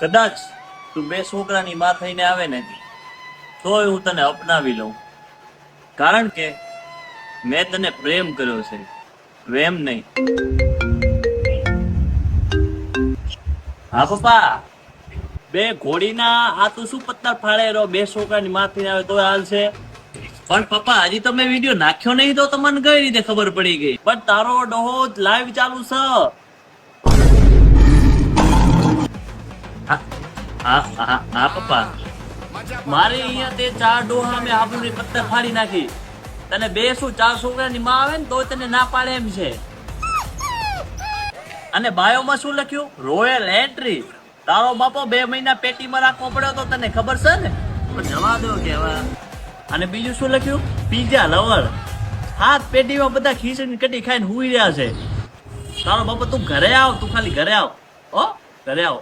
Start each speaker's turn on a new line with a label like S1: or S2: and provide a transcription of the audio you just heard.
S1: કદાચ તું બે છોકરાની માં થઈને આવે ને, તોય હું તને અપનાવી લઉં. કારણ કે મેં તને પ્રેમ કર્યો છે પ્રેમ નહીં. હા, પપ્પા. બે ઘોડીના આ તું શું પત્તા ફાળે રહો બે છોકરાની માં આવે તોય હાલ છે. પણ પપ્પા, હજી તમે વીડિયો નાખ્યો નહીં તો તમને કઈ રીતે ખબર પડી ગઈ? પણ તારો ડોહો લાઈવ ચાલુ છે. હા પપ્પા. મારે અહીંયા તે ચાર ડોહા મેં આબુની પત્તર ફાડી નાખી. તને બે શું, ચાર છોકરાની માં આવે ને તો તને ના પાડે એમ છે. અને બાયોમાં શું લખ્યું? રોયલ એન્ટ્રી તારો બાપો બે મહિના પેટીમાં રાખવો પડ્યો તો તને ખબર છે ને? જવા દો કેવા. અને બીજું શું લખ્યું? પીઝા લવર હાથ પેટીમાં બધા ખીચડી કટી ખાઈને હુઈ રહ્યા છે. તારો બાપો તું ઘરે આવ, તું ખાલી ઘરે આવ. ઓ ઘરે આવ.